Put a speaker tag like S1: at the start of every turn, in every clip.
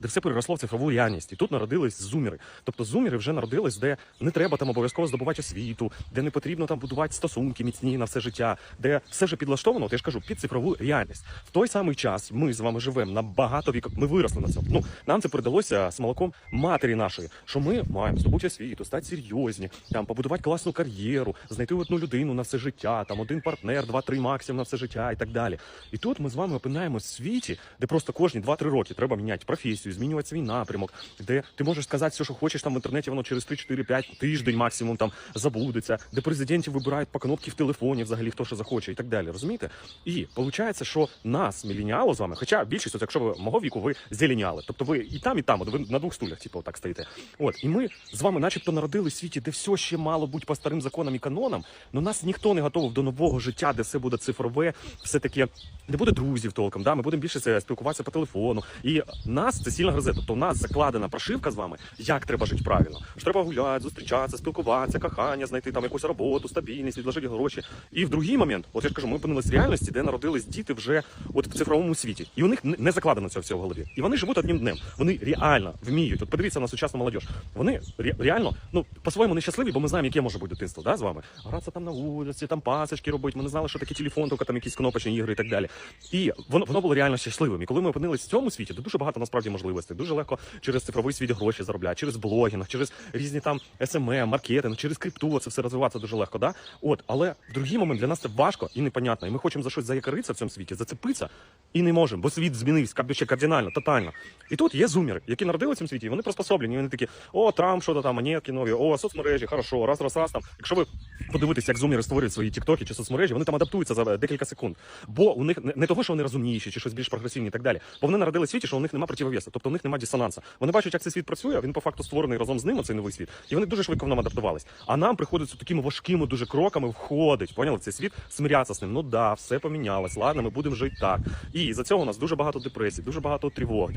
S1: де все переросло в цифрову реальність. І тут народились зумери. Тобто зумери вже народились, де не треба там обов'язково здобувати освіту, де не потрібно там будувати стосунки міцні на все життя, де все вже підлаштовано, от я ж кажу, під цифрову реальність. В той самий час ми з вами живемо на багато віков. Ми виросли на цьому. Ну нам це передалося з молоком матері нашої, що ми маємо здобути освіту, стати серйозні, там побудувати класну кар'єру, знайти одну людину на все життя, там один партнер, два-три максимум на все життя і так далі. І тут ми з вами опинаємось в світі, де просто кожні 2-3 роки треба міняти професію, змінювати свій напрямок, де ти можеш сказати все, що хочеш там в інтернеті, воно через 3-4-5 тиждень максимум там забудеться, де президентів вибирають по кнопці в телефоні, взагалі хто що захоче, і так далі. Розумієте? І виходить, що нас, мілініали з вами, хоча більшість, от якщо ви мого віку, ви зелініали, тобто ви і там, і там, от ви на двох стулях, типу, так стоїте. От і ми з вами, начебто, народили в світі, де все ще мало бути по старим законам і канонам, але нас ніхто не готовий до нового життя, де все буде цифрове, все таке, не буде друзів толком. Да? Ми будемо більше спілкуватися по телефону. І нас це сильно гризе. Тобто, у нас закладена прошивка з вами, як треба жити правильно. Що треба гуляти, зустрічатися, спілкуватися, кохання, знайти там якусь роботу, стабільність, відложити гроші. І в другий момент, от я ж кажу, ми опинились в реальності, де народились діти вже от в цифровому світі. І у них не- не закладено цього всього в голові. І вони живуть одним днем. Вони реально вміють. От подивіться на сучасну молодь. Вони ре- реально, ну по-своєму нещасливі, бо ми знаємо, яке може бути дитинство, да, з вами. Гратися там на вулиці, там пасочки робити. Ми не знали, що таке телефон, тільки там якісь кнопочні ігри і так далі. І воно, воно було реально щасливим. І коли ми опинились в цьому світі, то дуже багато насправді можливостей. Дуже легко через цифровий світ гроші заробляти, через блогінг, через різні там SMM, маркетинг, через крипту, це все розвиватися дуже легко. Да? От, але в другий момент для нас це важко і непонятно. І ми хочемо за щось заякоритися в цьому світі, зацепитися і не можемо, бо світ змінився ще кардинально, тотально. І тут є зумери, які народили в цьому світі, і вони приспособлені. І вони такі: о, Трамп, що то там, монетки нові, о, соцмережі, хорошо, раз, раз, раз там. Якщо ви подивитесь, як зумери створюють свої тіктоки чи соцмережі, вони там адаптуються за декілька секунд. Бо у них не, того, що вони розумніші чи щось більш прогресивні і так далі. Бо вони народили світі, що у них немає противовесу, тобто у них немає дисонанса. Вони бачать, як цей світ працює, він по факту створений разом з ним, цей новий світ, і вони дуже швидко в нам адаптувались. А нам приходиться такими важкими дуже кроками входить. Поняли цей світ, смирятися з ним. Ну да, все помінялось. Ладно, ми будемо жити так. І за цього у нас дуже багато депресій, дуже багато тривог.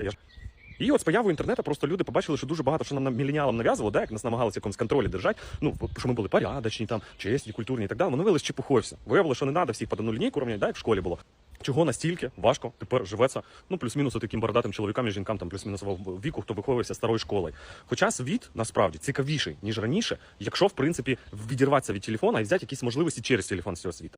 S1: І от з появою інтернету просто люди побачили, що дуже багато що нам мілініалам нав'язувало, да, як нас намагалися якомусь контролі держати. Ну, що ми були порядочні, там, чесні, культурні і так далі. Воно виявилось чепухою все. Виявилося, що не треба всіх під одну лінійку рівняти, да, як в школі було. Чого настільки важко тепер живеться, ну плюс-мінус таким бородатим чоловікам і жінкам, там плюс-мінусового віку, хто виховується старою школою. Хоча світ насправді цікавіший, ніж раніше, якщо в принципі відірватися від телефона і взяти якісь можливості через телефон з цього світу.